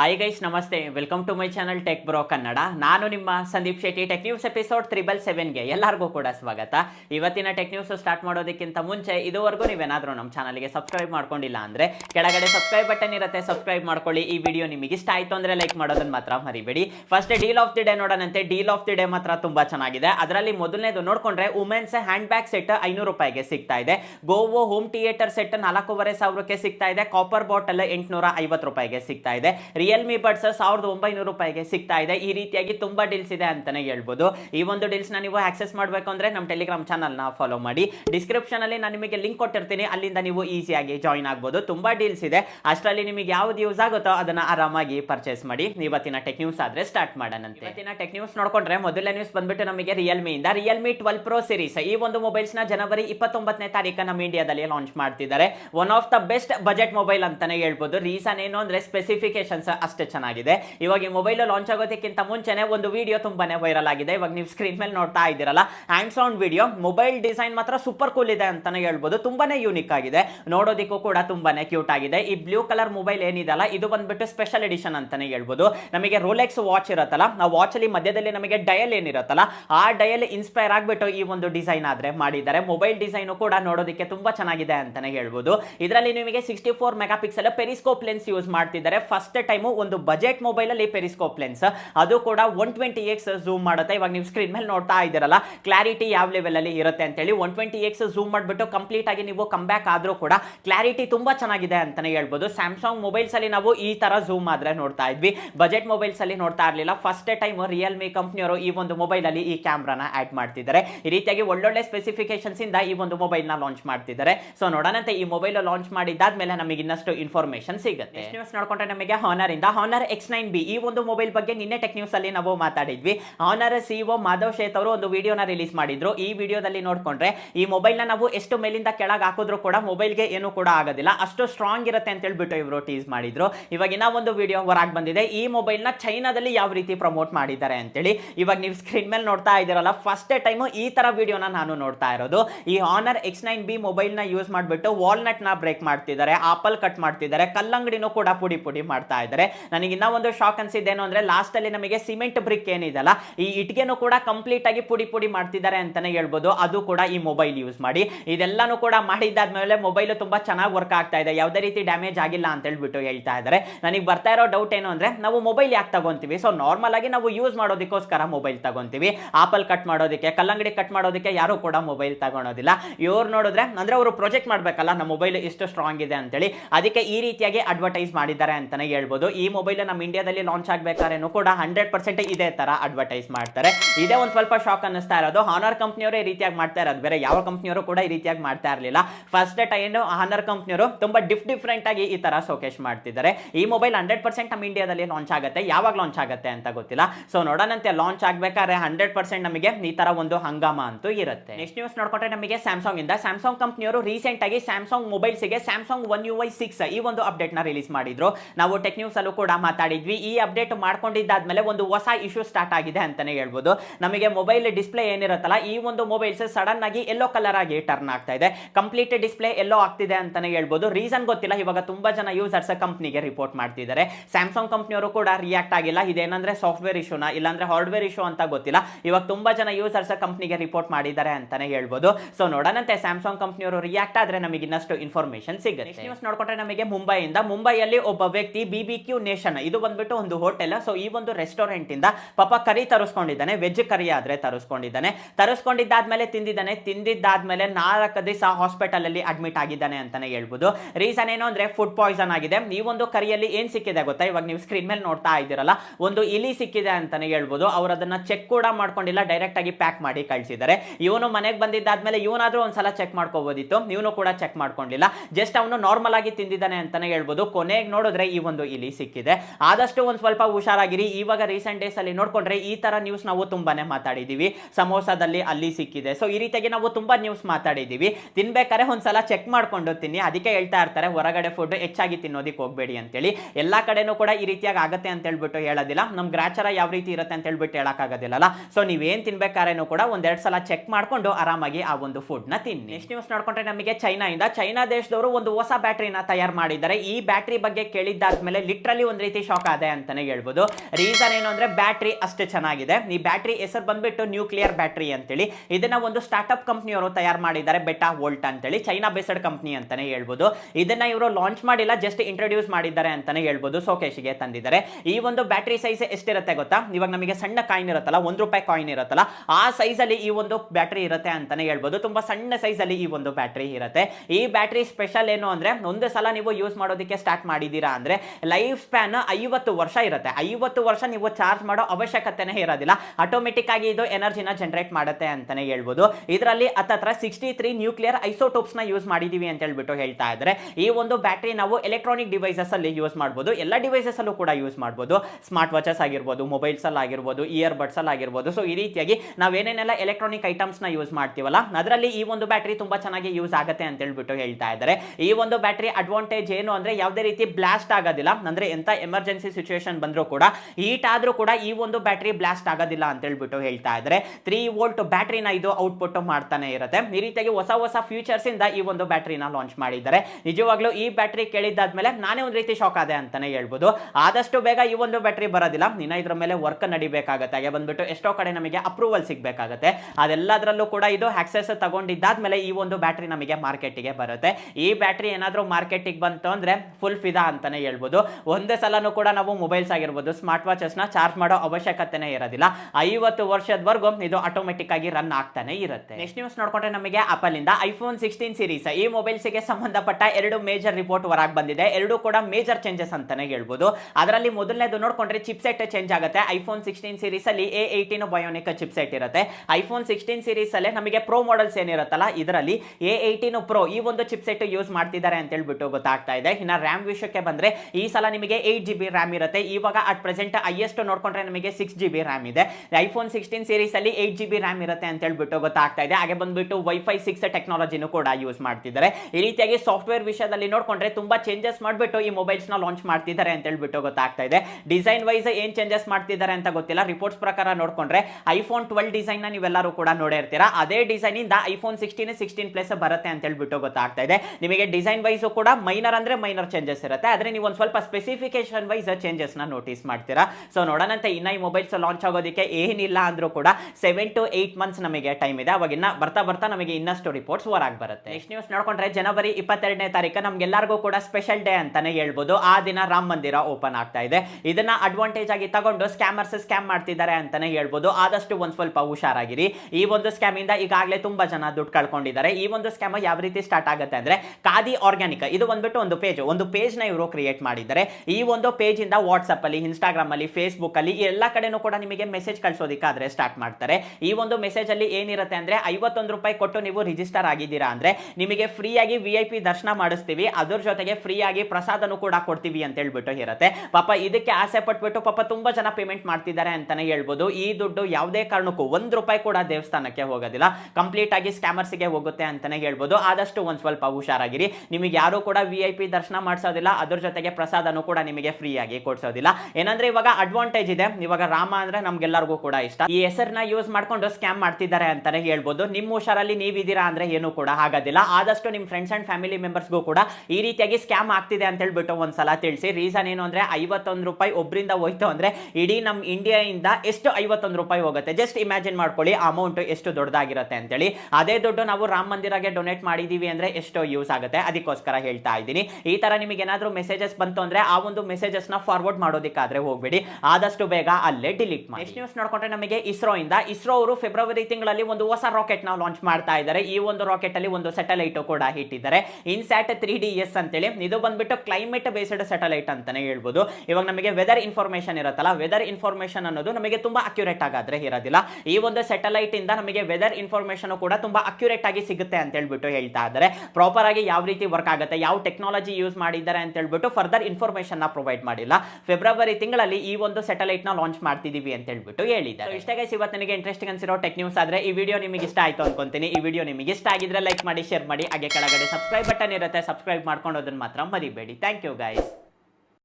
Hi guys ನಮಸ್ತೆ. Welcome to my channel tech bro Kannada ನಾನು ನಿಮ್ಮ Sandeep Shetty tech news episode triple ಸೆವೆನ್ಗೆ ಎಲ್ಲರಿಗೂ ಕೂಡ ಸ್ವಾಗತ. ಇವತ್ತಿನ ಟೆಕ್ ನ್ಯೂಸ್ ಸ್ಟಾರ್ಟ್ ಮಾಡೋದಕ್ಕಿಂತ ಮುಂಚೆ ಇದುವರೆಗೂ ನೀವೇನಾದರೂ ನಮ್ಮ ಚಾನಲ್ಗೆ ಸಬ್ಸ್ಕ್ರೈಬ್ ಮಾಡ್ಕೊಂಡಿಲ್ಲ ಅಂದರೆ, ಕೆಳಗಡೆ ಸಬ್ಸ್ಕ್ರೈಬ್ ಬಟನ್ ಇರುತ್ತೆ ಸಬ್ಸ್ಕ್ರೈಬ್ ಮಾಡ್ಕೊಳ್ಳಿ. ಈ ವಿಡಿಯೋ ನಿಮಗೆ ಇಷ್ಟ ಆಯಿತು ಅಂದರೆ ಲೈಕ್ ಮಾಡೋದನ್ನ ಮಾತ್ರ ಮರಿಬೇಡಿ. First deal of the day ನೋಡೋಣಂತೆ. Deal of the day ಮಾತ್ರ ತುಂಬ ಚೆನ್ನಾಗಿದೆ. ಅದರಲ್ಲಿ ಮೊದಲನೇದು ನೋಡಿಕೊಂಡ್ರೆ ವುಮೆನ್ಸ್ ಹ್ಯಾಂಡ್ ಬ್ಯಾಗ್ ಸೆಟ್ ಐನೂರು ರೂಪಾಯಿಗೆ ಸಿಗ್ತಾ ಇದೆ. ಗೋವೋ ಹೋಮ್ ಥಿಯೇಟರ್ ಸೆಟ್ ನಾಲ್ಕೂವರೆ ಸಾವಿರಕ್ಕೆ ಸಿಗ್ತಾ ಇದೆ. ಕಾಪರ್ ಬಾಟಲ್ ಎಂಟುನೂರ ಐವತ್ತು ರೂಪಾಯಿಗೆ ಸಿಗ್ತಾ ಇದೆ. ರಿಯಲ್ಮಿ ಬಡ್ಸ್ ಸಾವಿರದ ಒಂಬೈನೂರು ರೂಪಾಯಿಗೆ ಸಿಗ್ತಾ ಇದೆ. ಈ ರೀತಿಯಾಗಿ ತುಂಬಾ ಡೀಲ್ಸ್ ಇದೆ ಅಂತಾನೆ ಹೇಳ್ಬೋದು. ಈ ಒಂದು ಡೀಲ್ಸ್ನ ನೀವು ಆಕ್ಸೆಸ್ ಮಾಡಬೇಕು ಅಂದರೆ ನಮ್ಮ ಟೆಲಿಗ್ರಾಮ್ ಚಾನಲ್ನ ಫಾಲೋ ಮಾಡಿ. ಡಿಸ್ಕ್ರಿಪ್ಷನಲ್ಲಿ ನಾನು ನಿಮಗೆ ಲಿಂಕ್ ಕೊಟ್ಟಿರ್ತೀನಿ. ಅಲ್ಲಿಂದ ನೀವು ಈಸಿಯಾಗಿ ಜಾಯಿನ್ ಆಗ್ಬೋದು. ತುಂಬಾ ಡೀಲ್ಸ್ ಇದೆ. ಅಷ್ಟರಲ್ಲಿ ನಿಮಗೆ ಯಾವ್ದು ಯೂಸ್ ಆಗುತ್ತೋ ಅದನ್ನ ಆರಾಮಾಗಿ ಪರ್ಚೇಸ್ ಮಾಡಿ. ಇವತ್ತಿನ ಟೆಕ್ ನ್ಯೂಸ್ ಆದರೆ ಸ್ಟಾರ್ಟ್ ಮಾಡೋಣಂತೆ ಇವತ್ತಿನ ಟೆಕ್ ನ್ಯೂಸ್ ನೋಡ್ಕೊಂಡ್ರೆ ಮೊದಲನೇ ನ್ಯೂಸ್ ಬಂದ್ಬಿಟ್ಟು ನಮಗೆ ರಿಯಲ್ಮಿಯಿಂದ ರಿಯಲ್ಮಿ ಟ್ವೆಲ್ ಪ್ರೋ ಸೀರೀಸ್ ಈ ಒಂದು ಮೊಬೈಲ್ಸ್ನ ಜನವರಿ ಇಪ್ಪತ್ತೊಂಬತ್ತನೇ ತಾರೀಕು ನಮ್ಮ ಇಂಡಿಯಾದಲ್ಲಿ ಲಾಂಚ್ ಮಾಡ್ತಿದ್ದಾರೆ. One of the best budget mobile ಅಂತಲೇ ಹೇಳ್ಬೋದು. ರೀಸನ್ ಏನು ಅಂದರೆ ಸ್ಪೆಸಿಫಿಕೇಶನ್ಸ್ ಅಷ್ಟೇ ಚೆನ್ನಾಗಿದೆ. ಇವಾಗ ಈ ಮೊಬೈಲ್ ಲಾಂಚ್ ಆಗೋದಕ್ಕಿಂತ ಮುಂಚೆನೆ ಒಂದು ವಿಡಿಯೋ ತುಂಬಾನೇ ವೈರಲ್ ಆಗಿದೆ. ಇವಾಗ ನೀವು ಸ್ಕ್ರೀನ್ ಮೇಲೆ ನೋಡ್ತಾ ಇದ್ದೀರಲ್ಲ hand sound video mobile design ಮಾತ್ರ ಸೂಪರ್ ಕೂಲ್ ಇದೆ ಅಂತಾನೆ ಹೇಳ್ಬೋದು. ತುಂಬಾನೇ ಯೂನಿಕ್ ಆಗಿದೆ. ನೋಡೋದಕ್ಕೂ ಕೂಡ ತುಂಬಾನೇ ಕ್ಯೂಟ್ ಆಗಿದೆ. ಈ ಬ್ಲೂ ಕಲರ್ ಮೊಬೈಲ್ ಏನಿದೆಲ್ಲ ಇದು ಬಂದ್ಬಿಟ್ಟು ಸ್ಪೆಷಲ್ ಎಡಿಷನ್ ಅಂತಾನೆ ಹೇಳ್ಬೋದು. ನಮಗೆ ರೋಲೆಕ್ಸ್ ವಾಚ್ ಇರುತ್ತಲ್ಲ ನಾವು ವಾಚ್ ಅಲ್ಲಿ ಮಧ್ಯದಲ್ಲಿ ನಮಗೆ ಡಯಲ್ ಏನಿರುತ್ತಲ್ಲ, ಆ ಡಯಲ್ ಇನ್ಸ್ಪೈರ್ ಆಗ್ಬಿಟ್ಟು ಈ ಒಂದು ಡಿಸೈನ್ ಆದ್ರೆ ಮಾಡಿದ್ದಾರೆ. ಮೊಬೈಲ್ ಡಿಸೈನ್ ಕೂಡ ನೋಡೋದಕ್ಕೆ ತುಂಬಾ ಚೆನ್ನಾಗಿದೆ ಅಂತಾನೆ ಹೇಳ್ಬೋದು. ಇದರಲ್ಲಿ ನಿಮಗೆ sixty four mega pixel periscope lens use ಮಾಡ್ತಿದ್ದಾರೆ. ಫಸ್ಟ್ ಟೈಮು ಒಂದು ಬಜೆಟ್ ಮೊಬೈಲ್ ಅಲ್ಲಿ ಪೆರಿಸ್ಕೋಪ್ ಲೆನ್ಸ್. ಅದು ಕೂಡ ಒನ್ ಟ್ವೆಂಟಿ ಎಕ್ಸ್ ಝೂಮ್ ಮಾಡುತ್ತೆ. ಇವಾಗ ನೀವು ಸ್ಕ್ರೀನ್ ಮೇಲೆ ನೋಡ್ತಾ ಇದ್ದೀರಲ್ಲ, ಕ್ಲಾರಿಟಿ ಯಾವ ಲೆವೆಲಲ್ಲಿ ಇರುತ್ತೆ ಅಂತೇಳಿ ಒನ್ ಟ್ವೆಂಟಿ ಎಕ್ಸ್ ಝೂಮ್ ಮಾಡಿಬಿಟ್ಟು ಕಂಪ್ಲೀಟ್ ಆಗಿ ನೀವು ಕಮ್ ಬ್ಯಾಕ್ ಆದ್ರೂ ಕೂಡ ಕ್ಲಾರಿಟಿ ತುಂಬಾ ಚೆನ್ನಾಗಿದೆ ಅಂತಾನೆ ಹೇಳ್ಬೋದು. ಸ್ಯಾಮ್ಸಂಗ್ ಮೊಬೈಲ್ಸ್ ಅಲ್ಲಿ ನಾವು ಈ ತರ ಝೂಮ್ ಆದ್ರೆ ನೋಡ್ತಾ ಇದ್ವಿ. ಬಜೆಟ್ ಮೊಬೈಲ್ಸ್ ಅಲ್ಲಿ ನೋಡ್ತಾ ಇರಲಿಲ್ಲ. ಫಸ್ಟ್ ಟೈಮ್ ರಿಯಲ್ಮಿ ಕಂಪ್ನಿಯವರು ಈ ಒಂದು ಮೊಬೈಲ್ ಅಲ್ಲಿ ಈ ಕ್ಯಾಮ್ರಾನ ಆಡ್ ಮಾಡ್ತಿದ್ದಾರೆ. ಈ ರೀತಿಯಾಗಿ ಒಳ್ಳೊಳ್ಳೆ ಸ್ಪೆಸಿಫಿಕೇಶನ್ಸ್ ಇಂದ ಈ ಒಂದು ಮೊಬೈಲ್ನ ಲಾಂಚ್ ಮಾಡ್ತಿದ್ದಾರೆ. ಸೊ ನೋಡೋಣಂತೆ, ಈ ಮೊಬೈಲ್ ಲಾಂಚ್ ಮಾಡಿದ್ದಾದ್ಮೇಲೆ ನಮಗೆ ಇನ್ನಷ್ಟು ಇನ್ಫಾರ್ಮೇಶನ್ ಸಿಗುತ್ತೆ ನ್ಯೂಸ್ ನೋಡ್ಕೊಂಡ್ರೆ ನಮಗೆ ಹಾನರ್ ಇಂದ ಹಾನರ್ ಎಕ್ಸ್ ನೈನ್ ಬಿ ಈ ಒಂದು ಮೊಬೈಲ್ ಬಗ್ಗೆ ನಿನ್ನೆ ಟೆಕ್ ನ್ಯೂಸ್ ಅಲ್ಲಿ ನಾವು ಮಾತಾಡಿದ್ವಿ. ಹಾನರ್ ಸಿಒ ಮಾಧವ್ ಶೇತ್ ಅವರು ಒಂದು ವಿಡಿಯೋನ ರಿಲೀಸ್ ಮಾಡಿದ್ರು. ಈ ವಿಡಿಯೋದಲ್ಲಿ ನೋಡ್ಕೊಂಡ್ರೆ, ಈ ಮೊಬೈಲ್ನ ನಾವು ಎಷ್ಟು ಮೇಲಿಂದ ಕೆಳಗೆ ಹಾಕಿದ್ರು ಕೂಡ ಮೊಬೈಲ್ಗೆ ಏನು ಕೂಡ ಆಗೋದಿಲ್ಲ. ಅಷ್ಟು ಸ್ಟ್ರಾಂಗ್ ಇರುತ್ತೆ ಅಂತ ಹೇಳ್ಬಿಟ್ಟು ಇವರು ಟೀಸ್ ಮಾಡಿದ್ರು. ಇವಾಗ ಒಂದು ವಿಡಿಯೋ ಹೊರಗೆ ಬಂದಿದೆ. ಈ ಮೊಬೈಲ್ನ ಚೈನಾದಲ್ಲಿ ಯಾವ ರೀತಿ ಪ್ರಮೋಟ್ ಮಾಡಿದ್ದಾರೆ ಅಂತೇಳಿ ಇವಾಗ ನೀವು ಸ್ಕ್ರೀನ್ ಮೇಲೆ ನೋಡ್ತಾ ಇದ್ದೀರಲ್ಲ ಫಸ್ಟ್ ಟೈಮ್ ಈ ತರ ವಿಡಿಯೋನ ನಾನು ನೋಡ್ತಾ ಇರೋದು. ಈ ಆನರ್ ಎಕ್ಸ್ ನೈನ್ ಬಿ ಮೊಬೈಲ್ನ ಯೂಸ್ ಮಾಡಿಬಿಟ್ಟು ವಾಲ್ನಟ್ನ ಬ್ರೇಕ್ ಮಾಡ್ತಿದ್ದಾರೆ ಆಪಲ್ ಕಟ್ ಮಾಡ್ತಿದ್ದಾರೆ, ಕಲ್ಲಂಗಡಿನೂ ಕೂಡ ಪುಡಿ ಪುಡಿ ಮಾಡ್ತಾ ಇದ್ದಾರೆ. ನನಗೆ ಇನ್ನೂ ಒಂದು ಶಾಕ್ ಅನ್ಸಿದ್ದೇನು ಅಂದ್ರೆ ಲಾಸ್ಟ್ ಅಲ್ಲಿ ನಮಗೆ ಸಿಮೆಂಟ್ ಬ್ರಿಕ್ ಏನಿದೆಲ್ಲ ಈ ಇಟ್ಗೆನೂ ಕೂಡ ಕಂಪ್ಲೀಟ್ ಆಗಿ ಪುಡಿ ಪುಡಿ ಮಾಡ್ತಿದ್ದಾರೆ ಅಂತಾನೆ ಹೇಳ್ಬೋದು. ಅದು ಕೂಡ ಈ ಮೊಬೈಲ್ ಯೂಸ್ ಮಾಡಿ. ಇದೆಲ್ಲನೂ ಕೂಡ ಮಾಡಿದ್ದಾದ್ಮೇಲೆ ಮೊಬೈಲ್ ತುಂಬಾ ಚೆನ್ನಾಗಿ ವರ್ಕ್ ಆಗ್ತಾ ಇದೆ. ಯಾವುದೇ ರೀತಿ ಡ್ಯಾಮೇಜ್ ಆಗಿಲ್ಲ ಅಂತ ಹೇಳ್ಬಿಟ್ಟು ಹೇಳ್ತಾ ಇದ್ದಾರೆ. ನನಗೆ ಬರ್ತಾ ಇರೋ ಡೌಟ್ ಏನು ಅಂದ್ರೆ, ನಾವು ಮೊಬೈಲ್ ಯಾಕೆ ತಗೊಂತೀವಿ? ಸೊ ನಾರ್ಮಲ್ ಆಗಿ ನಾವು ಯೂಸ್ ಮಾಡೋದಕ್ಕೋಸ್ಕರ ಮೊಬೈಲ್ ತಗೊಂತೀವಿ. ಆಪಲ್ ಕಟ್ ಮಾಡೋದಕ್ಕೆ, ಕಲ್ಲಂಗಡಿ ಕಟ್ ಮಾಡೋದಕ್ಕೆ ಯಾರು ಕೂಡ ಮೊಬೈಲ್ ತಗೊಳೋದಿಲ್ಲ. ಇವ್ರು ನೋಡಿದ್ರೆ, ಅಂದ್ರೆ ಅವರು ಪ್ರೊಜೆಕ್ಟ್ ಮಾಡಬೇಕಲ್ಲ, ನಮ್ಮ ಮೊಬೈಲ್ ಎಷ್ಟು ಸ್ಟ್ರಾಂಗ್ ಇದೆ ಅಂತೇಳಿ. ಅದಕ್ಕೆ ಈ ರೀತಿಯಾಗಿ ಅಡ್ವರ್ಟೈಸ್ ಮಾಡಿದ್ದಾರೆ ಅಂತಾನೆ ಹೇಳ್ಬೋದು. ಈ ಮೊಬೈಲ್ ನಮ್ಮ ಇಂಡಿಯಾದಲ್ಲಿ ಲಾಂಚ್ ಆಗ್ಬೇಕಾದ್ರೆ ಕೂಡ ಹಂಡ್ರೆಡ್ ಪರ್ಸೆಂಟ್ ಇದೇ ತರ ಅಡ್ವರ್ಟೈಸ್ ಮಾಡ್ತಾರೆ. ಇದೇ ಒಂದು ಸ್ವಲ್ಪ ಶಾಕ್ ಅನ್ನಿಸ್ತಾ ಇರೋದು. ಹಾನರ್ ಕಂಪ್ನಿಯವರು ಈ ರೀತಿಯಾಗಿ ಮಾಡ್ತಾ ಇರೋದು. ಬೇರೆ ಯಾವ ಕಂಪ್ನಿಯವರು ಕೂಡ ಈ ರೀತಿಯಾಗಿ ಮಾಡ್ತಾ ಇರಲಿಲ್ಲ. ಫಸ್ಟ್ ಟೈಮ್ ಹಾನರ್ ಕಂಪ್ನಿಯವರು ತುಂಬಾ ಡಿಫ್ ಡಿಫ್ರೆಂಟ್ ಆಗಿ ಈ ತರ ಶೋಕೇಶ್ ಮಾಡ್ತಿದ್ದಾರೆ. ಈ ಮೊಬೈಲ್ ಹಂಡ್ರೆಡ್ ಪರ್ಸೆಂಟ್ ನಮ್ಮ ಇಂಡಿಯಾದಲ್ಲಿ ಲಾಂಚ್ ಆಗುತ್ತೆ. ಯಾವಾಗ ಲಾಂಚ್ ಆಗುತ್ತೆ ಅಂತ ಗೊತ್ತಿಲ್ಲ. ಸೊ ನೋಡೋಣಂತೆ ಲಾಂಚ್ ಆಗ್ಬೇಕಾದ್ರೆ ಹಂಡ್ರೆಡ್ ಪರ್ಸೆಂಟ್ ನಮಗೆ ಈ ತರ ಒಂದು ಹಂಗಾಮ ಅಂತೂ ಇರುತ್ತೆ. ನೆಕ್ಸ್ಟ್ ನ್ಯೂಸ್ ನೋಡ್ಕೊಂಡ್ರೆ ನಮಗೆ ಸ್ಯಾಮ್ಸಂಗ್ ಇಂದ. ಸ್ಯಾಮ್ಸಂಗ್ ಕಂಪ್ನಿಯವರು ರೀಸೆಂಟ್ ಆಗಿ Samsung ಮೊಬೈಲ್ಸ್ಗೆ Samsung one U I six ಈ ಒಂದು ಅಪ್ಡೇಟ್ನ ರಿಲೀಸ್ ಮಾಡಿದ್ರು. ನಾವು ಟೆಕ್ ನ್ಯೂಸ್ ಅಲ್ಲೂ ಕೂಡ ಮಾತಾಡಿದ್ವಿ. ಈ ಅಪ್ಡೇಟ್ ಮಾಡ್ಕೊಂಡಿದ್ದಾದ್ಮೇಲೆ ಒಂದು ಹೊಸ ಇಶ್ಯೂ ಸ್ಟಾರ್ಟ್ ಆಗಿದೆ ಅಂತಾನೆ ಹೇಳ್ಬೋದು. ನಮಗೆ ಮೊಬೈಲ್ ಡಿಸ್ಪ್ಲೇ ಏನಿರುತ್ತಲ್ಲ ಈ ಒಂದು ಮೊಬೈಲ್ಸ್ ಸಡನ್ ಆಗಿ ಎಲ್ಲೋ ಕಲರ್ ಆಗಿ ಟರ್ನ್ ಆಗ್ತಾ ಇದೆ. ಕಂಪ್ಲೀಟ್ ಡಿಸ್ಪ್ಲೇ ಎಲ್ಲೋ ಆಗ್ತಿದೆ ಅಂತಾನೆ ಹೇಳ್ಬೋದು. ರೀಸನ್ ಗೊತ್ತಿಲ್ಲ ಇವಾಗ ತುಂಬಾ ಜನ ಯೂಸರ್ಸ್ ಕಂಪ್ನಿಗೆ ರಿಪೋರ್ಟ್ ಮಾಡ್ತಿದ್ದಾರೆ. ಸ್ಯಾಮ್ಸಂಗ್ ಕಂಪ್ನಿಯವರು ಕೂಡ ರಿಯಾಕ್ಟ್ ಆಗಿಲ್ಲ. ಇದೇನಂದ್ರೆ ಸಾಫ್ಟ್ವೇರ್ ಇಶ್ಯೂನ ಇಲ್ಲಾಂದ್ರೆ ಹಾರ್ಡ್ವೇರ್ ಇಶ್ಯೂ ಅಂತ ಗೊತ್ತಿಲ್ಲ. ಇವಾಗ ತುಂಬಾ ಜನ ಯೂಸರ್ಸ್ ಕಂಪ್ನಿಗೆ ರಿಪೋರ್ಟ್ ಮಾಡಿದ್ದಾರೆ ಅಂತಾನೆ ಹೇಳ್ಬೋದು. ಸೊ ನೋಡೋಣಂತೆ ಸ್ಯಾಮ್ಸಂಗ್ ಕಂಪ್ನಿಯವರು ರಿಯಾಕ್ಟ್ ಆದ್ರೆ ನಮಗೆ ಇನ್ನಷ್ಟು ಇನ್ಫಾರ್ಮೇಶನ್ ಸಿಗುತ್ತೆ ನ್ಯೂಸ್ ನೋಡ್ಕೊಂಡ್ರೆ ನಮಗೆ ಮುಂಬೈಯಿಂದ ಮುಂಬೈಯಲ್ಲಿ ಒಬ್ಬ ವ್ಯಕ್ತಿ ಬಿಬಿ ಕ್ಯೂ ನೇಷನ್ ಇದು ಬಂದ್ಬಿಟ್ಟು ಒಂದು ಹೋಟೆಲ್ ಸೊ ಈ ಒಂದು ರೆಸ್ಟೋರೆಂಟ್ ಇಂದ ಪಾಪ ಕರಿ ತರಿಸ್ಕೊಂಡಿದ್ದಾನೆ ವೆಜ್ ಕರಿ ಆದ್ರೆ ತರಿಸ್ಕೊಂಡಿದ್ದಾನೆ. ತರಿಸ್ಕೊಂಡಿದ್ದಾದ್ಮೇಲೆ ತಿಂದಿದ್ದಾನೆ. ತಿಂದಿದ್ದಾದ್ಮೇಲೆ ನಾಲ್ಕು ದಿವಸ ಹಾಸ್ಪಿಟಲ್ ಅಲ್ಲಿ ಅಡ್ಮಿಟ್ ಆಗಿದ್ದಾನೆ ಅಂತಾನೆ ಹೇಳ್ಬೋದು. ರೀಸನ್ ಏನು ಅಂದ್ರೆ ಫುಡ್ ಪಾಯ್ಸನ್ ಆಗಿದೆ. ಈ ಒಂದು ಕರಿಯಲ್ಲಿ ಏನ್ ಸಿಕ್ಕಿದೆ ಗೊತ್ತಾ? ಇವಾಗ ನೀವು ಸ್ಕ್ರೀನ್ ಮೇಲೆ ನೋಡ್ತಾ ಇದ್ದೀರಲ್ಲ, ಒಂದು ಇಲಿ ಸಿಕ್ಕಿದೆ ಅಂತಾನೆ ಹೇಳ್ಬೋದು. ಅವ್ರು ಅದನ್ನ ಚೆಕ್ ಕೂಡ ಮಾಡ್ಕೊಂಡಿಲ್ಲ ಡೈರೆಕ್ಟ್ ಆಗಿ ಪ್ಯಾಕ್ ಮಾಡಿ ಕಳಿಸಿದ್ದಾರೆ. ಇವನು ಮನೆಗೆ ಬಂದಿದ್ದಾದ್ಮೇಲೆ ಇವನಾದ್ರೂ ಒಂದ್ಸಲ ಚೆಕ್ ಮಾಡ್ಕೋಬೋದಿತ್ತು. ಇವನು ಕೂಡ ಚೆಕ್ ಮಾಡ್ಕೊಂಡಿಲ್ಲ. ಜಸ್ಟ್ ಅವನು ನಾರ್ಮಲ್ ಆಗಿ ತಿಂದಿದ್ದಾನೆ ಅಂತಾನೆ ಹೇಳ್ಬೋದು. ಕೊನೆಗೆ ನೋಡಿದ್ರೆ ಈ ಒಂದು ಇಲಿ ಸಿಕ್ಕಿದೆ. ಆದಷ್ಟು ಒಂದು ಸ್ವಲ್ಪ ಹುಷಾರಾಗಿರಿ. ಇವಾಗ ರೀಸೆಂಟ್ ಡೇಸ್ ಅಲ್ಲಿ ನೋಡ್ಕೊಂಡ್ರೆ ಈ ತರ ನ್ಯೂಸ್ ನಾವು ತುಂಬಾನೇ ಮಾತಾಡಿದೀವಿ. ಸಮೋಸಾದಲ್ಲಿ ಅಲ್ಲಿ ಸಿಕ್ಕಿದೆ. ಸೊ ಈ ರೀತಿಯಾಗಿ ನಾವು ತುಂಬಾ ನ್ಯೂಸ್ ಮಾತಾಡಿದೀವಿ. ತಿನ್ಬೇಕಾದ್ರೆ ಒಂದ್ಸಲ ಚೆಕ್ ಮಾಡ್ಕೊಂಡು ತಿನ್ನಿ. ಅದಕ್ಕೆ ಹೇಳ್ತಾ ಇರ್ತಾರೆ, ಹೊರಗಡೆ ಫುಡ್ ಹೆಚ್ಚಾಗಿ ತಿನ್ನೋದಿಕ್ ಹೋಗ್ಬೇಡಿ ಅಂತೇಳಿ. ಎಲ್ಲಾ ಕಡೆನೂ ಕೂಡ ಈ ರೀತಿಯಾಗಿ ಆಗತ್ತೆ ಅಂತ ಹೇಳ್ಬಿಟ್ಟು ಹೇಳೋದಿಲ್ಲ. ನಮ್ ಗ್ರಾಚಾರ ಯಾವ ರೀತಿ ಇರುತ್ತೆ ಅಂತ ಹೇಳ್ಬಿಟ್ಟು ಹೇಳಕ್ಕಾಗೋದಿಲ್ಲಲ್ಲ. ಸೊ ನೀವೇನ್ ತಿನ್ಬೇಕಾರೇನು ಕೂಡ ಒಂದೆರಡು ಸಲ ಚೆಕ್ ಮಾಡ್ಕೊಂಡು ಆರಾಮಾಗಿ ಆ ಒಂದು ಫುಡ್ನ ತಿನ್ನಿ. ನೆಕ್ಸ್ಟ್ ನ್ಯೂಸ್ ನೋಡ್ಕೊಂಡ್ರೆ ನಮಗೆ ಚೈನಾ ಇಂದ ಚೈನಾ ದೇಶದವರು ಒಂದು ಹೊಸ ಬ್ಯಾಟ್ರಿನ ತಯಾರು ಮಾಡಿದ್ದಾರೆ. ಈ ಬ್ಯಾಟ್ರಿ ಬಗ್ಗೆ ಕೇಳಿದ್ದಾದ್ಮೇಲೆ ಲಿಟ್ರಲ್ ಲಿಟ್ರಲಿ ಒಂದು ರೀತಿ ಶಾಕ್ ಆದೆ ಅಂತಲೇ ಹೇಳ್ಬೋದು. ರೀಸನ್ ಏನು ಅಂದರೆ ಬ್ಯಾಟ್ರಿ ಅಷ್ಟು ಚೆನ್ನಾಗಿದೆ. ಈ ಬ್ಯಾಟ್ರಿ ಹೆಸರು ಬಂದ್ಬಿಟ್ಟು ನ್ಯೂಕ್ಲಿಯರ್ ಬ್ಯಾಟ್ರಿ ಅಂತೇಳಿ. ಇದನ್ನ ಒಂದು ಸ್ಟಾರ್ಟ್ಅಪ್ ಕಂಪ್ನಿಯವರು ತಯಾರು ಮಾಡಿದ್ದಾರೆ ಬೆಟಾ ವೋಲ್ಟ್ ಅಂತೇಳಿ. ಚೈನಾ ಬೇಸ್ಡ್ ಕಂಪ್ನಿ ಅಂತಾನೆ ಹೇಳ್ಬೋದು. ಇದನ್ನ ಇವರು ಲಾಂಚ್ ಮಾಡಿಲ್ಲ ಜಸ್ಟ್ ಇಂಟ್ರೊಡ್ಯೂಸ್ ಮಾಡಿದ್ದಾರೆ ಅಂತಲೇ ಹೇಳ್ಬೋದು ಸೋಕೇಶಿಗೆ ತಂದಿದ್ದಾರೆ. ಈ ಒಂದು ಬ್ಯಾಟ್ರಿ ಸೈಜ್ ಎಷ್ಟಿರುತ್ತೆ ಗೊತ್ತಾ? ಇವಾಗ ನಮಗೆ ಸಣ್ಣ ಕಾಯಿನ್ ಇರುತ್ತಲ್ಲ, ಒಂದು ರೂಪಾಯಿ ಕಾಯಿನ್ ಇರುತ್ತಲ್ಲ, ಆ ಸೈಜಲ್ಲಿ ಈ ಒಂದು ಬ್ಯಾಟ್ರಿ ಇರುತ್ತೆ ಅಂತಾನೆ ಹೇಳ್ಬೋದು. ತುಂಬ ಸಣ್ಣ ಸೈಜಲ್ಲಿ ಈ ಒಂದು ಬ್ಯಾಟ್ರಿ ಇರುತ್ತೆ. ಈ ಬ್ಯಾಟ್ರಿ ಸ್ಪೆಷಲ್ ಏನು ಅಂದರೆ, ಒಂದು ಸಲ ನೀವು ಯೂಸ್ ಮಾಡೋದಕ್ಕೆ ಸ್ಟಾರ್ಟ್ ಮಾಡಿದ್ದೀರಾ ಅಂದರೆ ಲೈಫ್ ಸ್ಪ್ಯಾನ್ ಐವತ್ತು ವರ್ಷ ಇರುತ್ತೆ. ಐವತ್ತು ವರ್ಷ ನೀವು ಚಾರ್ಜ್ ಮಾಡೋ ಅವಶ್ಯಕತೆನೇ ಇರೋದಿಲ್ಲ. ಆಟೋಮೆಟಿಕ್ ಆಗಿ ಇದು ಎನರ್ಜಿನ ಜನರೇಟ್ ಮಾಡುತ್ತೆ ಅಂತಾನೆ ಹೇಳ್ಬೋದು. ಇದರಲ್ಲಿ ಹತ್ತತ್ರ ಸಿಕ್ಸ್ಟಿ ತ್ರೀ ನ್ಯೂಕ್ಲಿಯರ್ನ ಯೂಸ್ ಮಾಡಿದೀವಿ ಅಂತ ಹೇಳ್ಬಿಟ್ಟು ಹೇಳ್ತಾ ಇದ್ದಾರೆ ಈ ಒಂದು ಬ್ಯಾಟ್ರಿ ನಾವು ಎಲೆಕ್ಟ್ರಾನಿಕ್ ಡಿವೈಸಸ್ ಅಲ್ಲಿ ಯೂಸ್ ಮಾಡ್ಬೋದು. ಎಲ್ಲ ಡಿವೈಸಸ್ ಅಲ್ಲೂ ಕೂಡ ಯೂಸ್ ಮಾಡ್ಬೋದು. ಸ್ಮಾರ್ಟ್ ವಾಚಸ್ ಆಗಿರ್ಬೋದು ಮೊಬೈಲ್ಸ್ ಅಲ್ಲಿ ಆಗಿರ್ಬೋದು ಇಯರ್ ಬಡ್ಸ್ ಅಲ್ಲಿ ಆಗಿರ್ಬೋದು. ಸೊ ಈ ರೀತಿಯಾಗಿ ನಾವೇನೇನೆಲ್ಲ ಎಲೆಕ್ಟ್ರಾನಿಕ್ ಐಟಮ್ಸ್ನ ಯೂಸ್ ಮಾಡ್ತೀವಲ್ಲ, ಅದರಲ್ಲಿ ಈ ಒಂದು ಬ್ಯಾಟ್ರಿ ತುಂಬಾ ಚೆನ್ನಾಗಿ ಯೂಸ್ ಆಗುತ್ತೆ ಅಂತ ಹೇಳ್ಬಿಟ್ಟು ಹೇಳ್ತಾ ಇದ್ದಾರೆ ಈ ಒಂದು ಬ್ಯಾಟ್ರಿ ಅಡ್ವಾಂಟೇಜ್ ಏನು ಅಂದ್ರೆ ಯಾವುದೇ ರೀತಿ ಬ್ಲಾಸ್ಟ್ ಆಗೋದಿಲ್ಲ. ಎಂತ ಎಮರ್ಜೆನ್ಸಿ ಸಿಚುವೇಶನ್ ಬಂದರೂ ಕೂಡ ಹೀಟ್ ಆದ್ರೂ ಕೂಡ ಈ ಒಂದು ಬ್ಯಾಟ್ರಿ ಬ್ಲಾಸ್ಟ್ ಆಗೋದಿಲ್ಲ ಅಂತ ಹೇಳ್ಬಿಟ್ಟು ಹೇಳ್ತಾ ಇದ್ದಾರೆ ತ್ರೀ ವೋಲ್ಟ್ ಬ್ಯಾಟ್ರಿನ ಇದು ಔಟ್ಪುಟ್ ಮಾಡ್ತಾನೆ ಇರುತ್ತೆ. ಈ ರೀತಿಯಾಗಿ ಹೊಸ ಹೊಸ ಫ್ಯೂಚರ್ಸ್ ಇಂದ ಈ ಒಂದು ಬ್ಯಾಟ್ರಿನ ಲಾಂಚ್ ಮಾಡಿದ್ದಾರೆ. ನಿಜವಾಗ್ಲೂ ಈ ಬ್ಯಾಟ್ರಿ ಕೇಳಿದ್ದಾದ್ಮೇಲೆ ನಾನೇ ಒಂದು ರೀತಿ ಶಾಕ್ ಆದೆ ಅಂತಾನೆ ಹೇಳ್ಬೋದು. ಆದಷ್ಟು ಬೇಗ ಈ ಒಂದು ಬ್ಯಾಟ್ರಿ ಬರೋದಿಲ್ಲ. ಇನ್ನ ಇದ್ರ ಮೇಲೆ ವರ್ಕ್ ನಡಿಬೇಕಾಗತ್ತೆ. ಹಾಗೆ ಬಂದ್ಬಿಟ್ಟು ಎಷ್ಟೋ ಕಡೆ ನಮಗೆ ಅಪ್ರೂವಲ್ ಸಿಗಬೇಕಾಗತ್ತೆ. ಅದೆಲ್ಲದರಲ್ಲೂ ಕೂಡ ಇದು ಆಕ್ಸೆಸ್ ತಗೊಂಡಿದ್ದಾದ್ಮೇಲೆ ಈ ಒಂದು ಬ್ಯಾಟ್ರಿ ನಮಗೆ ಮಾರ್ಕೆಟಿಗೆ ಬರುತ್ತೆ. ಈ ಬ್ಯಾಟ್ರಿ ಏನಾದರೂ ಮಾರ್ಕೆಟಿಗೆ ಬಂತು ಅಂದ್ರೆ ಫುಲ್ ಫಿದಾ ಅಂತಾನೆ ಹೇಳ್ಬೋದು. ಒಂದೇ ಸಲನೂ ಕೂಡ ನಾವು ಮೊಬೈಲ್ಸ್ ಆಗಿರ್ಬೋದು ಸ್ಮಾರ್ಟ್ ವಾಚಸ್ನ ಚಾರ್ಜ್ ಮಾಡೋ ಅವಶ್ಯಕತೆನೇ ಇರೋದಿಲ್ಲ. ಐವತ್ತು ವರ್ಷದವರೆಗೂ ಇದು ಆಟೋಮೆಟಿಕ್ ಆಗಿ ರನ್ ಆಗ್ತಾನೆ ಇರುತ್ತೆ. ನೆಕ್ಸ್ಟ್ ನ್ಯೂಸ್ ನೋಡ್ಕೊಂಡ್ರೆ ನಮಗೆ ಆಪಲ್ ಇಂದ ಐಫೋನ್ ಸಿಕ್ಸ್ಟೀನ್ ಸೀರೀಸ್ ಈ ಮೊಬೈಲ್ಸ್ಗೆ ಸಂಬಂಧಪಟ್ಟ ಎರಡು ಮೇಜರ್ ರಿಪೋರ್ಟ್ ಹೊರಗೆ ಬಂದಿದೆ. ಎರಡು ಕೂಡ ಮೇಜರ್ ಚೇಂಜಸ್ ಅಂತಾನೆ ಹೇಳ್ಬೋದು. ಅದರಲ್ಲಿ ಮೊದಲನೇದು ನೋಡ್ಕೊಂಡ್ರೆ ಚಿಪ್ಸೆಟ್ ಚೇಂಜ್ ಆಗುತ್ತೆ. ಐಫೋನ್ ಸಿಕ್ಸ್ಟೀನ್ ಸೀರೀಸ್ ಅಲ್ಲಿ ಎ ಏಯ್ಟೀನ್ ಬಯೋನಿಕ್ ಚಿಪ್ಸೆಟ್ ಇರುತ್ತೆ. ಐಫೋನ್ ಸಿಕ್ಸ್ಟೀನ್ ಸೀರೀಸ್ ಅಲ್ಲಿ ನಮಗೆ ಪ್ರೋ ಮಾಡೆಲ್ಸ್ ಏನಿರುತ್ತಲ್ಲ, ಇದರಲ್ಲಿ ಎ ಏಯ್ಟೀನ್ ಪ್ರೋ ಈ ಒಂದು ಚಿಪ್ಸೆಟ್ ಯೂಸ್ ಮಾಡ್ತಿದ್ದಾರೆ ಅಂತ ಹೇಳ್ಬಿಟ್ಟು ಗೊತ್ತಾಗ್ತಾ ಇದೆ. ಇನ್ನು ರ್ಯಾಮ್ ವಿಷಯಕ್ಕೆ ಬಂದ್ರೆ ಈ ಸಲ ನಿಮಗೆ ಏಟ್ ಜಿ ಬಿ ರ್ಯಾಮ್ ಇರುತ್ತೆ. ಇವಾಗ ಅಟ್ ಪ್ರೆಸೆಂಟ್ ಹೈಯೆಸ್ಟ್ ನೋಡ್ಕೊಂಡ್ರೆ ನಮಗೆ ಸಿಕ್ಸ್ ಜಿ ಬಿ ರ್ಯಾಮ್ ಇದೆ. ಐಫೋನ್ ಸಿಕ್ಸ್ಟೀನ್ ಸೀರೀಸ್ ಅಲ್ಲಿ ಏಟ್ ಜಿ ಬಿ ರ್ಯಾಮ್ ಇರುತ್ತೆ ಅಂತ ಹೇಳ್ಬಿಟ್ಟು ಗೊತ್ತಾಗ್ತಾ ಇದೆ. ಹಾಗೆ ಬಂದ್ಬಿಟ್ಟು ವೈಫೈ ಸಿಕ್ಸ್ ಟೆಕ್ನಾಲಜಿನೂ ಕೂಡ ಯೂಸ್ ಮಾಡ್ತಿದ್ದಾರೆ. ಈ ರೀತಿಯಾಗಿ ಸಾಫ್ಟ್ವೇರ್ ವಿಷಯದಲ್ಲಿ ನೋಡ್ಕೊಂಡ್ರೆ ತುಂಬಾ ಚೇಂಜಸ್ ಮಾಡಿಬಿಟ್ಟು ಈ ಮೊಬೈಲ್ಸ್ನ ಲಾಂಚ್ ಮಾಡ್ತಿದ್ದಾರೆ ಅಂತ ಹೇಳ್ಬಿಟ್ಟು ಗೊತ್ತಾಗ್ತಾ ಇದೆ. ಡಿಸೈನ್ ವೈಸ್ ಏನ್ ಚೇಂಜಸ್ ಮಾಡ್ತಿದ್ದಾರೆ ಅಂತ ಗೊತ್ತಿಲ್ಲ. ರಿಪೋರ್ಟ್ಸ್ ಪ್ರಕಾರ ನೋಡ್ಕೊಂಡ್ರೆ ಐಫೋನ್ ಟ್ವೆಲ್ ಡಿಸೈನ್ನ ನೀವೆಲ್ಲರೂ ಕೂಡ ನೋಡಿರ್ತೀರಾ ಅದೇ ಡಿಸೈನ್ ಇಂದ ಐಫೋನ್ ಸಿಕ್ಸ್ಟೀನ್ ಸಿಕ್ಸ್ಟೀನ್ ಪ್ಲಸ್ ಬರುತ್ತೆ ಅಂತ ಹೇಳ್ಬಿಟ್ಟು ಗೊತ್ತಾಗ್ತಾ ಇದೆ. ನಿಮಗೆ ಡಿಸೈನ್ ವೈಸ್ ಕೂಡ ಮೈನರ್ ಅಂದ್ರೆ ಮೈನರ್ ಚೇಂಜಸ್ ಇರುತ್ತೆ. ಆದ್ರೆ ನೀವು ಒಂದು ಸ್ವಲ್ಪ ಸ್ಪೆಸಿಫಿಕೇಶನ್ ವೈಸ್ ಚೇಂಜಸ್ನ ನೋಟಿಸ್ ಮಾಡ್ತೀರಾ? ಸೊ ನೋಡೋಣಂತೆ ಇನ್ನ ಈ ಮೊಬೈಲ್ಸ್ ಲಾಂಚ್ ಆಗೋದಕ್ಕೆ ಏನಿಲ್ಲ ಅಂದ್ರೂ ಕೂಡ ಸೆವೆನ್ ಟು ಏಟ್ ಮಂತ್ಸ್ ನಮಗೆ ಟೈಮ್ ಇದೆ. ಅವಾಗ ಇನ್ನ ಬರ್ತಾ ಬರ್ತಾ ನಮಗೆ ಇನ್ನಷ್ಟು ರಿಪೋರ್ಟ್ಸ್ ಹೊರಗೆ ಬರುತ್ತೆ. ನೆಕ್ಸ್ಟ್ ನ್ಯೂಸ್ ನೋಡ್ಕೊಂಡ್ರೆ ಜನವರಿ ಇಪ್ಪತ್ತೆರಡನೇ ತಾರೀಕು ನಮ್ಗೆಲ್ಲರಿಗೂ ಕೂಡ ಸ್ಪೆಷಲ್ ಡೇ ಅಂತಾನೆ ಹೇಳ್ಬೋದು. ಆ ದಿನ ರಾಮ ಮಂದಿರ ಓಪನ್ ಆಗ್ತಾ ಇದೆ. ಇದನ್ನ ಅಡ್ವಾಂಟೇಜ್ ಆಗಿ ತಗೊಂಡು ಸ್ಕ್ಯಾಮರ್ಸ್ ಸ್ಕ್ಯಾಮ್ ಮಾಡ್ತಿದ್ದಾರೆ ಅಂತಾನೆ ಹೇಳ್ಬೋದು. ಆದಷ್ಟು ಒಂದ್ ಸ್ವಲ್ಪ ಹುಷಾರಾಗಿರಿ. ಈ ಒಂದು ಸ್ಕ್ಯಾಮ್ ಇಂದ ಈಗಾಗಲೇ ತುಂಬಾ ಜನ ದುಡ್ಡು ಕಳ್ಕೊಂಡಿದ್ದಾರೆ. ಈ ಒಂದು ಸ್ಕ್ಯಾಮ್ ಯಾವ ರೀತಿ ಸ್ಟಾರ್ಟ್ ಆಗುತ್ತೆ ಅಂದ್ರೆ ಖಾದಿ ಆರ್ಗ್ಯಾನಿಕ್ ಇದು ಬಂದ್ಬಿಟ್ಟು ಒಂದು ಪೇಜ್ ಒಂದು ಪೇಜ್ನ ಇವರು ಕ್ರಿಯೇಟ್ ಮಾಡಿದ್ದಾರೆ. ಈ ಒಂದು ಪೇಜ್ ಇಂದ ಇನ್ಸ್ಟಾಗ್ರಾಮಲ್ಲಿ ಅಲ್ಲಿ ಇನ್ಸ್ಟಾಗ್ರಾಮ್ ಅಲ್ಲಿ ಫೇಸ್ಬುಕ್ ಅಲ್ಲಿ, ಈ ಎಲ್ಲ ಕಡೆನೂ ಕೂಡ ನಿಮಗೆ ಮೆಸೇಜ್ ಕಳಿಸೋದಕ್ಕಾದರೆ ಸ್ಟಾರ್ಟ್ ಮಾಡ್ತಾರೆ. ಈ ಒಂದು ಮೆಸೇಜ್ ಅಲ್ಲಿ ಏನಿರುತ್ತೆ ಅಂದ್ರೆ ಐವತ್ತೊಂದು ರೂಪಾಯಿ ಕೊಟ್ಟು ನೀವು ರಿಜಿಸ್ಟರ್ ಆಗಿದ್ದೀರಾ ಅಂದ್ರೆ ನಿಮಗೆ ಫ್ರೀಯಾಗಿ ವಿ ಐ ಪಿ ದರ್ಶನ ಮಾಡಿಸ್ತೀವಿ. ಅದ್ರ ಜೊತೆಗೆ ಫ್ರೀಯಾಗಿ ಪ್ರಸಾದನೂ ಕೂಡ ಕೊಡ್ತೀವಿ ಅಂತ ಹೇಳ್ಬಿಟ್ಟು ಇರುತ್ತೆ ಪಾಪ ಇದಕ್ಕೆ ಆಸೆ ಪಟ್ಬಿಟ್ಟು ಪಾಪ ತುಂಬಾ ಜನ ಪೇಮೆಂಟ್ ಮಾಡ್ತಿದ್ದಾರೆ ಅಂತಾನೆ ಹೇಳ್ಬೋದು. ಈ ದುಡ್ಡು ಯಾವುದೇ ಕಾರಣಕ್ಕೂ ಒಂದು ರೂಪಾಯಿ ಕೂಡ ದೇವಸ್ಥಾನಕ್ಕೆ ಹೋಗೋದಿಲ್ಲ. ಕಂಪ್ಲೀಟ್ ಆಗಿ ಸ್ಕ್ಯಾಮರ್ಸ್ಗೆ ಹೋಗುತ್ತೆ ಅಂತಾನೆ ಹೇಳ್ಬೋದು. ಆದಷ್ಟು ಒಂದು ಸ್ವಲ್ಪ ಹುಷಾರಾಗಿರಿ. ನಿಮಗೆ ಯಾರು ಕೂಡ ವಿ ಐ ಪಿ ದರ್ಶನ ಮಾಡಿಸೋದಿಲ್ಲ. ಅದ್ರ ಜೊತೆಗೆ ಪ್ರಸಾದನು ಕೂಡ ನಿಮಗೆ ಫ್ರೀ ಆಗಿ ಕೊಡ್ಸೋದಿಲ್ಲ. ಏನಂದ್ರೆ ಇವಾಗ ಅಡ್ವಾಂಟೇಜ್ ಇದೆ. ಇವಾಗ ರಾಮ ಅಂದ್ರೆ ನಮ್ಗೆಲ್ಲರಿಗೂ ಕೂಡ ಇಷ್ಟ. ಈ ಹೆಸರನ್ನ ಯೂಸ್ ಮಾಡ್ಕೊಂಡು ಸ್ಕ್ಯಾಮ್ ಮಾಡ್ತಿದ್ದಾರೆ ಅಂತಾನೆ ಹೇಳ್ಬೋದು. ನಿಮ್ಮ ಹುಷಾರಲ್ಲಿ ನೀವಿದ್ದೀರಾ ಅಂದ್ರೆ ಏನು ಕೂಡ ಆಗೋದಿಲ್ಲ. ಆದಷ್ಟು ನಿಮ್ಮ ಫ್ರೆಂಡ್ಸ್ ಅಂಡ್ ಫ್ಯಾಮಿಲಿ ಮೆಂಬರ್ಸ್ಗೂ ಕೂಡ ಈ ರೀತಿಯಾಗಿ ಸ್ಕ್ಯಾಮ್ ಆಗ್ತಿದೆ ಅಂತ ಹೇಳ್ಬಿಟ್ಟು ಒಂದ್ಸಲ ತಿಳಿಸಿ. ರೀಸನ್ ಏನು ಅಂದ್ರೆ ಐವತ್ತೊಂದು ರೂಪಾಯಿ ಒಬ್ಬರಿಂದ ಹೋಯ್ತು ಅಂದ್ರೆ ಇಡೀ ನಮ್ಮ ಇಂಡಿಯಾಯಿಂದ ಎಷ್ಟು ಐವತ್ತೊಂದು ರೂಪಾಯಿ ಹೋಗುತ್ತೆ? ಜಸ್ಟ್ ಇಮ್ಯಾಜಿನ್ ಮಾಡ್ಕೊಳ್ಳಿ. ಅಮೌಂಟ್ ಎಷ್ಟು ದೊಡ್ಡದಾಗಿರುತ್ತೆ ಅಂತೇಳಿ. ಅದೇ ದುಡ್ಡು ನಾವು ರಾಮ ಮಂದಿರಗೆ ಡೊನೇಟ್ ಮಾಡಿದೀವಿ ಅಂದ್ರೆ ಎಷ್ಟು ಯೂಸ್ ಆಗುತ್ತೆ. ಅದಕ್ಕೋಸ್ಕರ ಹೇಳ್ತಾ ಇದ್ದೀನಿ. ಈ ತರ ನಿಮಗೆ ಏನಾದರೂ ಮೆಸೇಜಸ್ ಬಂತು ಅಂದ್ರೆ ಆ ಒಂದು ಮೆಸೇಜಸ್ನ ಫಾರ್ವರ್ಡ್ ಮಾಡೋದಕ್ಕಾದ್ರೆ ಹೋಗ್ಬೇಡಿ. ಆದಷ್ಟು ಬೇಗ ಅಲ್ಲೇ ಡಿಲೀಟ್ ಮಾಡಿ. ನೆಕ್ಸ್ಟ್ ನ್ಯೂಸ್ ನೋಡ್ಕೊಂಡ್ರೆ ನಮಗೆ ಇಸ್ರೋ ಇಂದ ಇಸ್ರೋ ಅವರು ಫೆಬ್ರವರಿ ತಿಂಗಳಲ್ಲಿ ಒಂದು ಹೊಸ ರಾಕೆಟ್ನ ಲಾಂಚ್ ಮಾಡ್ತಾ ಇದ್ದಾರೆ. ಈ ಒಂದು ರಾಕೆಟ್ ಅಲ್ಲಿ ಒಂದು ಸ್ಯಾಟಲೈಟ್ ಕೂಡ ಇಟ್ಟಿದ್ದಾರೆ. ಇನ್ಸ್ಯಾಟ್ ತ್ರೀ ಡಿ ಎಸ್ ಅಂತೇಳಿ. ಇದು ಬಂದ್ಬಿಟ್ಟು ಕ್ಲೈಮೇಟ್ ಬೇಸ್ಡ್ ಸ್ಯಾಟಲೈಟ್ ಅಂತಾನೆ ಹೇಳ್ಬೋದು. ಇವಾಗ ನಮಗೆ ವೆದರ್ ಇನ್ಫಾರ್ಮೇಶನ್ ಇರುತ್ತಲ್ಲ ವೆದರ್ ಇನ್ಫಾರ್ಮೇಶನ್ ಅನ್ನೋದು ನಮಗೆ ತುಂಬಾ ಅಕ್ಯುರೇಟ್ ಆಗಾದ್ರೆ ಇರೋದಿಲ್ಲ. ಈ ಒಂದು ಸ್ಯಾಟಲೈಟ್ ಇಂದ ನಮಗೆ ವೆದರ್ ಇನ್ಫಾರ್ಮೇಶನ್ ಕೂಡ ತುಂಬಾ ಅಕ್ಯುರೇಟ್ ಆಗಿ ಸಿಗುತ್ತೆ ಅಂತ ಹೇಳ್ಬಿಟ್ಟು ಹೇಳ್ತಾ ಇದ್ದಾರೆ. ಪ್ರಾಪರ್ ಆಗಿ ಯಾವ ರೀತಿ ವರ್ಕ್ ಆಗುತ್ತೆ, ಯಾವ ಟೆಕ್ನಾಲಜಿ ಯೂಸ್ ಮಾಡಿದ್ದಾರೆ ಅಂತ ಹೇಳ್ಬಿಟ್ಟು ಫರ್ದರ್ ಇನ್ಫಾರ್ಮೇಶನ್ ನ ಪ್ರೊವೈಡ್ ಮಾಡಿಲ್ಲ. ಫೆಬ್ರವರಿ ತಿಂಗಳಲ್ಲಿ ಈ ಒಂದು ಸ್ಯಾಟಲೈಟ್ನ ಲಾಂಚ್ ಮಾಡ್ತಿದೀವಿ ಅಂತ ಹೇಳ್ಬಿಟ್ಟು ಹೇಳಿದ್ದಾರೆ. ಇಷ್ಟ ಗೈಸ್ ಇವತ್ತು ನನಗೆ ಇಂಟ್ರೆಸ್ಟಿಂಗ್ ಅನ್ಸಿರೋ ಟೆಕ್ ನ್ಯೂಸ್ ಆದ್ರೆ ಈ ವಿಡಿಯೋ ನಿಮಗೆ ಇಷ್ಟ ಆಯ್ತು ಅನ್ಕೊಂತೀನಿ. ಈ ವಿಡಿಯೋ ನಿಮಗೆ ಇಷ್ಟ ಆಗಿದ್ರೆ ಲೈಕ್ ಮಾಡಿ ಶೇರ್ ಮಾಡಿ. ಹಾಗೆ ಕೆಳಗಡೆ ಸಬ್ಸ್ಕ್ರೈಬ್ ಬಟನ್ ಇರುತ್ತೆ ಸಬ್ಸ್ಕ್ರೈಬ್ ಮಾಡ್ಕೊಂಡು ಅದನ್ನ ಮಾತ್ರ ಮರಿಬೇಡಿ. Thank you guys